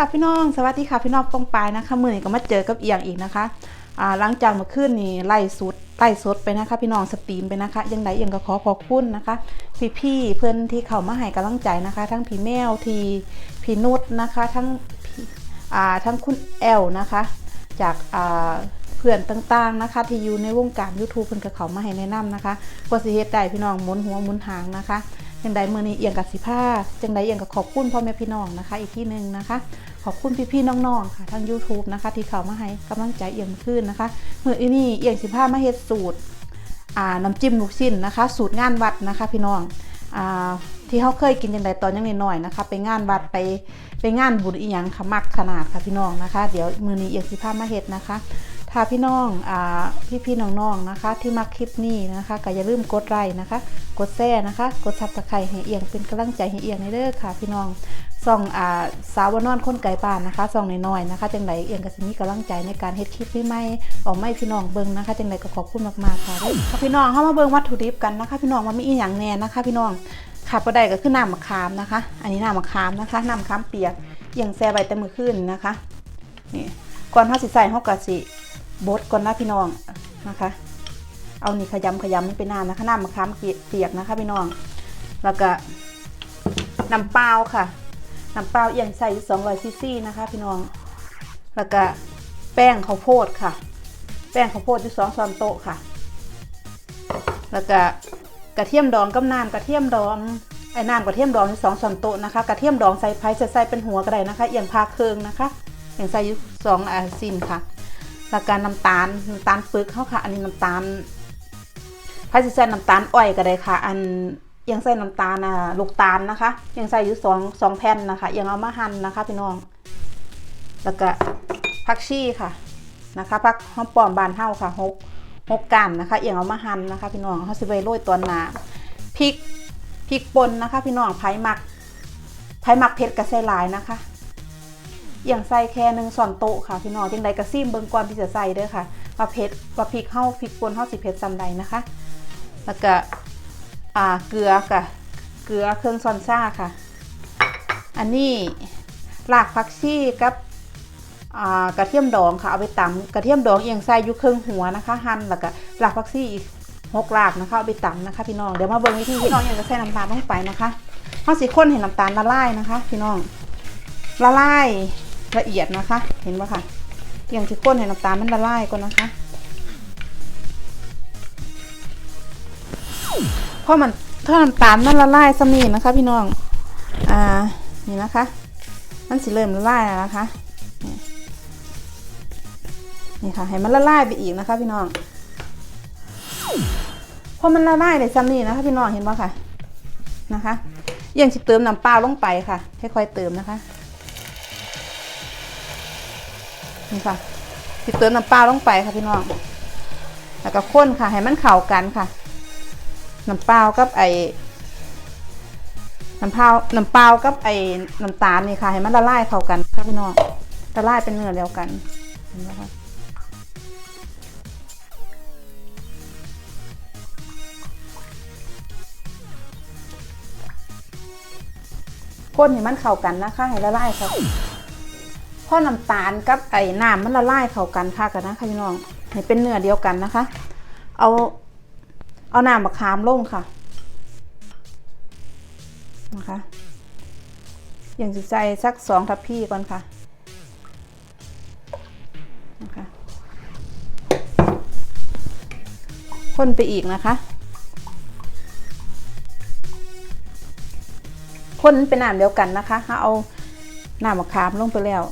ค่ะพี่น้องสวัสดีค่ะพี่น้องปองปายนะคะมือนี้ก็มาเจอกับเอียงอีกนะคะอ่าหลังจากมื่อคืนนี้ไล่สุดไล่สดไปนะคะ พี่น้องสตรีมไปนะคะ ยังไงเอียงก็ขอขอบคุณนะคะ พี่พี่เพื่อนที่เขามาให้กำลังใจนะคะ ทั้งพี่แมวทีพี่นุชนะคะ ทั้งอ่าทั้งคุณแอลนะคะ จากอ่าเพื่อนต่างๆนะคะ ที่อยู่ในวงการ YouTube เพิ่อนก็เขามาให้แนะนำนะคะก็สิเฮ็ดได้พี่น้องหมุนหัวหมุนหางนะคะ จังใดมือนี้เอียงกับสิผ้าจังใดเอียงก็ขอบคุณพ่อแม่พี่น้องนะคะ อีกที่หนึ่งนะคะ ขอบคุณพี่ๆน้องๆค่ะทาง YouTube นะคะ ที่เขามาให้กำลังใจเอียงขึ้นนะคะมื้อนี้เอียงสิผ้ามาเฮ็ดสูตรอ่าน้ำจิ้มลูกชิ้นนะคะ สูตรงานวัดนะคะ พี่น้องอ่าที่เขาเคยกินจังใดตอนยังน้อยๆนะคะ ไปงานวัดไปไปงานบุญอีหยังค่ะมักขนาดค่ะพี่น้องนะคะ เดี๋ยวมือนี้เอียงสิผ้ามาเฮ็ดนะคะ ถ้าพี่น้องอ่าพี่ๆน้องๆนะคะ ที่มักคลิปนี้นะคะก็อย่าลืมกดไลค์นะคะ กดแชร์นะคะ กดซับสไครต์ให้เอียงเป็นกำลังใจให้เอียงในเด้อค่ะ พี่น้องส่องอ่าสาววนอนคนไก่บ้านนะคะส่องน้อยๆนะคะจังไดเอียงก็สิมีกำลังใจในการเฮ็ดคลิปใหม่ๆออกมาให้พี่น้องเบิ่งนะคะจังไดก็ขอบคุณมากๆค่ะค่ะพี่น้องเข้ามาเบิ่งวัตถุดิบกันนะคะ พี่น้องว่ามีอีหยังแน่นะคะ พี่น้องขาดบ่ได้ก็คือน้ำมะขามนะคะ อันนี้น้ำมะขามนะคะน้ำมะขามเปียกเอียงแช่ไว้แต่มื้อคืนนะคะนี่ก่อนเฮาสิใส่เฮาก็สิ บดก่อนนะพี่น้องนะคะ เอานี่ขยำขยำนี่เป็นน้ำนะคะน้ำมะขามเปียกนะคะพี่น้อง แล้วก็น้ำเปล่าค่ะน้ำเปล่าเอียงใส่200ซีซีนะคะ พี่น้อง แล้วก็แป้งข้าวโพดค่ะ แป้งข้าวโพดที่สองช้อนโต๊ะค่ะ แล้วก็กระเทียมดองกับน้ำกระเทียมดองไอ้น้ำกระเทียมดองที่สองช้อนโต๊ะนะคะกระเทียมดองใส่ไผ่จะใส่เป็นหัวก็ได้นะคะเอียงพาเคืองนะคะเอียงใส่อยู่สองอาซินค่ะ แล้วก็น้ำตาลน้ำตาลปึกเขาค่ะ อันนี้น้ำตาลไผ่สิใส่น้ำตาลอ้อยก็ได้ค่ะ อันยังใส่น้ำตาลอะลูกตาลนะคะ ยังใส่อยู่สองสองแผ่นนะคะ ยังเอามาหั่นนะคะพี่น้อง แล้วก็ผักชีค่ะนะคะผักหอมปอมบานเท่าค่ะหกหกกันนะคะเอียงเอามาหั่นนะคะ พี่น้องเขาสิไปโรยตัวหนาพริกพริกป่นนะคะ พี่น้องไผ่หมักไผ่หมักเผ็ดกับใส่ลายนะคะ อย่างใส่แค่หนึ่งส่วนโต๊ะค่ะพี่น้องจังใดกระซิมเบิ่งก่อนที่จะใส่เด้อค่ะว่าเผ็ดว่าพริกเฮาพริกป่นเฮาสิเผ็ดซำใดนะคะ แล้วก็อ่าเกลือค่ะ เกลือเครื่องซอนซ่าค่ะ อันนี้รากผักชีกับกระเทียมดองค่ะเอาไปตำกระเทียมดองเอียงใส่อยู่ครึ่องหัวนะคะ หั่นแล้วก็รากผักชีอีกหกรากนะคะเอาไปตำนะคะ พี่น้องเดี๋ยวมาเบิ่งวิธีพี่น้องอยากจะใส่น้ำตาลลงไปนะคะเฮาสิข้นให้น้ำตาลละลายนะคะ พี่น้องละลาย ละเอียดนะคะ เห็นปะคะอย่างที่ข้นให้น้ำตาลมันละลายก่อนนะคะเพราะมันถ้าน้ำตาลมันละลายสมีนะคะ พี่น้อง อ่า นี่นะคะ มันสิเริ่มละลายแล้วนะคะ นี่ค่ะ ให้มันละลายไปอีกนะคะ พี่น้องพอมันละลายเลยซ้ำนี่นะคะ พี่น้องเห็นปะค่ะ นะคะ ยังสิเติมน้ำเปล่าลงไปค่ะ ค่อยๆเติมนะคะ นี่ค่ะสิเติมน้ำเปล่าลงไปค่ะพี่น้อง แล้วก็ข้นค่ะ ให้มันเข้ากันค่ะ น้ำเปล่ากับไอ้น้ำเปล่าน้ำเปล่ากับไอ้น้ำตาลนี่ค่ะ ให้มันละลายเข้ากันค่ะพี่น้อง ละลายเป็นเนื้อเดียวกันเห็นไหมคะข้นให้มันเข้ากันนะคะให้ละลายค่ะ พอน้ำตาลกับไอ้น้ำมันละลายเข้ากันค่ะกันนะคะพี่น้องให้เป็นเนื้อเดียวกันนะคะ เอาเอาน้ำมะขามลงค่ะนะคะอย่างจะใส่สักสองทัพพี่ก่อนค่ะนะคะคนไปอีกนะคะ คนเป็นน้ำเดียวกันนะคะเอาน้ำมะขามลงไปแล้ว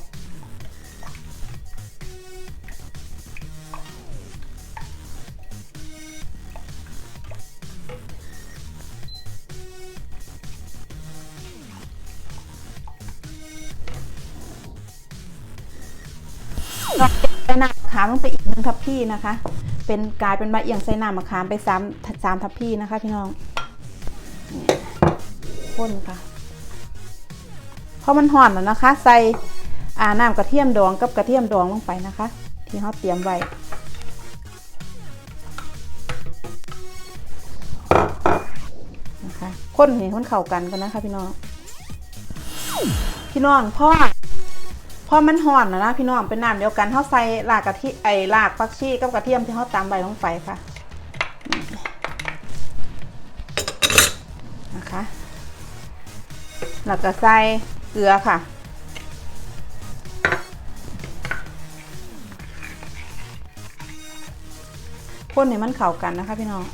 ใส่น้ำมะขามลงไปอีกหนึ่งทัพพี่นะคะ เป็นกลายเป็นมะเอียงใส่น้ำมะขามไปสามสามทัพพี่นะคะพี่น้องข้นค่ะพอมันห่อนแล้วนะคะ ใส่อาน้ำกระเทียมดองกับกระเทียมดองลงไปนะคะ ที่เขาเตรียมไว้นะคะข้นให้มันเข้ากันกันนะคะพี่น้อง พี่น้องพ่อ อมันห่อนนะนะพี่น้องเป็นน้ำเดียวกันเขาใส่รากกะทิไอ้รากฟักชีกับกระเทียมที่เขาตำใบลงไปค่ะนะคะแล้วก็ใส่เกลือค่ะคนให้มันเข้ากันนะคะพี่น้อง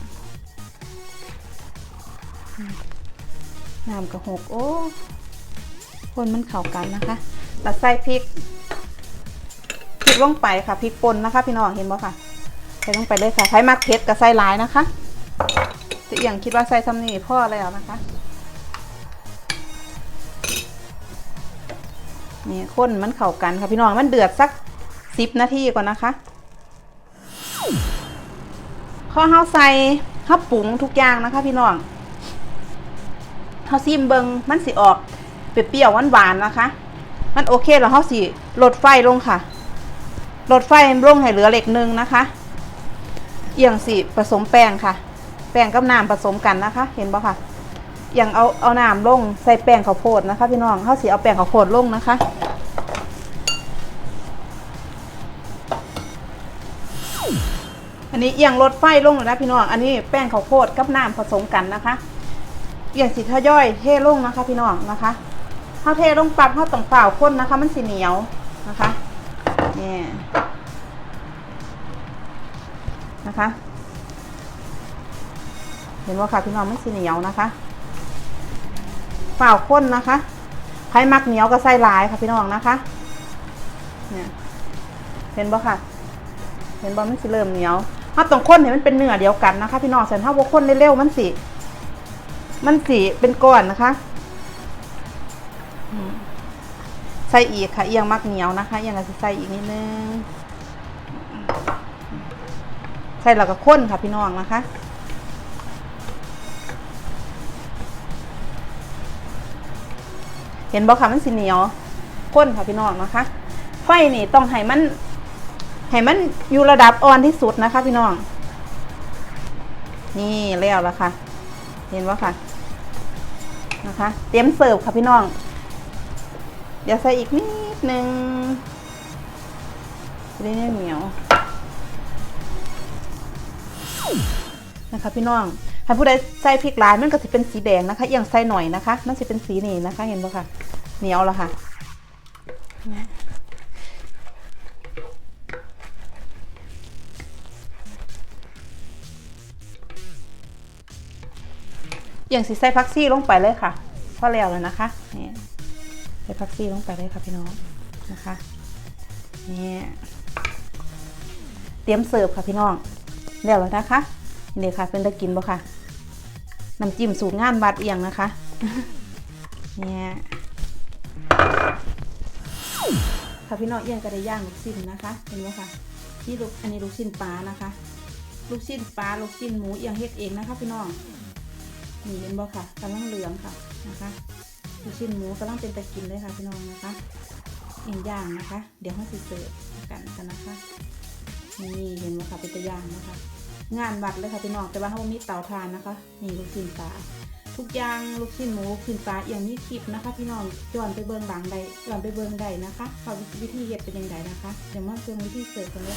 น้ำกระหกโอ้คนมันเข้ากันนะคะ แล้วใส่พริกพริกลงไปค่ะพริกป่นนะคะ พี่น้องเห็นบ่ค่ะใส่ลงไปเลยค่ะใช้มักเผ็ดกับใส่ลายนะคะแต่อย่างคิดว่าใส่ทำนี่พ่อแล้วนะคะนี่ข้นมันเข้ากันค่ะพี่น้องมันเดือดสักสิบนาทีก่อนนะคะพอเฮาใส่เฮาปรุงทุกอย่างนะคะ พี่น้องเฮาซิมเบิงมันสิออกเปรี้ยวหวานๆนะคะ มันโอเคแล้วเฮาสิลดไฟลงค่ะลดไฟลงให้เหลือเล็กนึงนะคะเอียงสิผสมแป้งค่ะ แป้งกับน้ำผสมกันนะคะ เห็นบ่ค่ะเอียงเอาเอาน้ำลงใส่แป้งข้าวโพดนะคะ พี่น้องเฮาสิเอาแป้งข้าวโพดลงนะคะอันนี้เอียงลดไฟลงเลยนะพี่น้อง อันนี้แป้งข้าวโพดกับน้ำผสมกันนะคะเอียงสีทย่อยเท่ลงนะคะ พี่น้องนะคะ ข้าวเทลงปั๊บข้าวต้องเปล่าข้นนะคะ มันสีเหนียวนะคะนี่นะคะ เห็นว่าค่ะพี่น้องมันสีเหนียวนะคะเปล่าข้นนะคะใครมักเหนียวก็ใส่ลายค่ะพี่น้องนะคะเนี่ยเห็นบ่ค่ะ เห็นบอลมันสิเริ่มเหนียวถ้าตรงข้นเนี่ยมันเป็นเนื้อเดียวกันนะคะ พี่น้องแต่ถ้าว่าข้นเร็วๆมันสิ มันสิเป็นก้อนนะคะ ใส่อีกค่ะเอียงมักเหนียวนะคะเอียงจะใส่อีกนิดนึงใส่แล้วก็ข้นค่ะพี่น้องนะคะเห็นบ่ค่ะมันสีเหนียวข้นค่ะพี่น้องนะคะ ไฟนี่ต้องให้มันให้มันอยู่ระดับอ่อนที่สุดนะคะ พี่น้อง นี่แล้วละค่ะ เห็นว่าค่ะ นะคะ เตรียมเสิร์ฟค่ะพี่น้อง เดี๋ยวใส่อีกนิดนึงจะได้ไม่เหนียวนะคะพี่น้องถ้าผู้ใดใส่พริกลายมันก็จะเป็นสีแดงนะคะเอียงใส่หน่อยนะคะ มันจะเป็นสีนี่นะคะ เห็นปะค่ะเหนียวแล้วค่ะอย่างสิใส่พักซี่ลงไปเลยค่ะพอแล้วเลยนะคะนี่ ส่พักซี่ลงไปเลยค่ะพี่น้องนะคะนี่เตรียมเสิร์ฟค่ะพี่น้องแล้วแล้วนะคะนี่ค่ะเป็นตะกินบ่ค่ะน้ำจิ้มสูตรงานวัดเอียงนะคะเนี่ยค่ะพี่น้องเอียงก็ได้ย่างลูกชิ้นนะคะเห็นไหมคะนี่ลูกอันนี้ลูกชิ้นปลานะคะ ลูกชิ้นปลาลูกชิ้นหมูเอียงเฮ็ดเองนะคะ พี่น้องนี่เห็นบ่ค่ะกำลังเหลืองค่ะนะคะ ลูกชิ้นหมูกำลังเป็นตะกินเลยค่ะพี่น้องนะคะเองย่างนะคะ เดี๋ยวให้สิเสิร์ฟกันกันนะคะนี่เห็นบ่ค่ะเป็นตะย่างนะคะ งานวัดเลยค่ะพี่น้องแต่ว่าเขามีเตาถ่านนะคะนี่ลูกชิ้นปลาทุกอย่างลูกชิ้นหมูลูกชิ้นปลาอย่างนี้คลิปนะคะ พี่น้องย้อนไปเบิ่งหลังใดย้อนไปเบิ่งใดนะคะว่าวิธีเฮ็ดเป็นยังไงนะคะเดี๋ยวมาเบิ่งวิธีเสิร์ฟกันเลย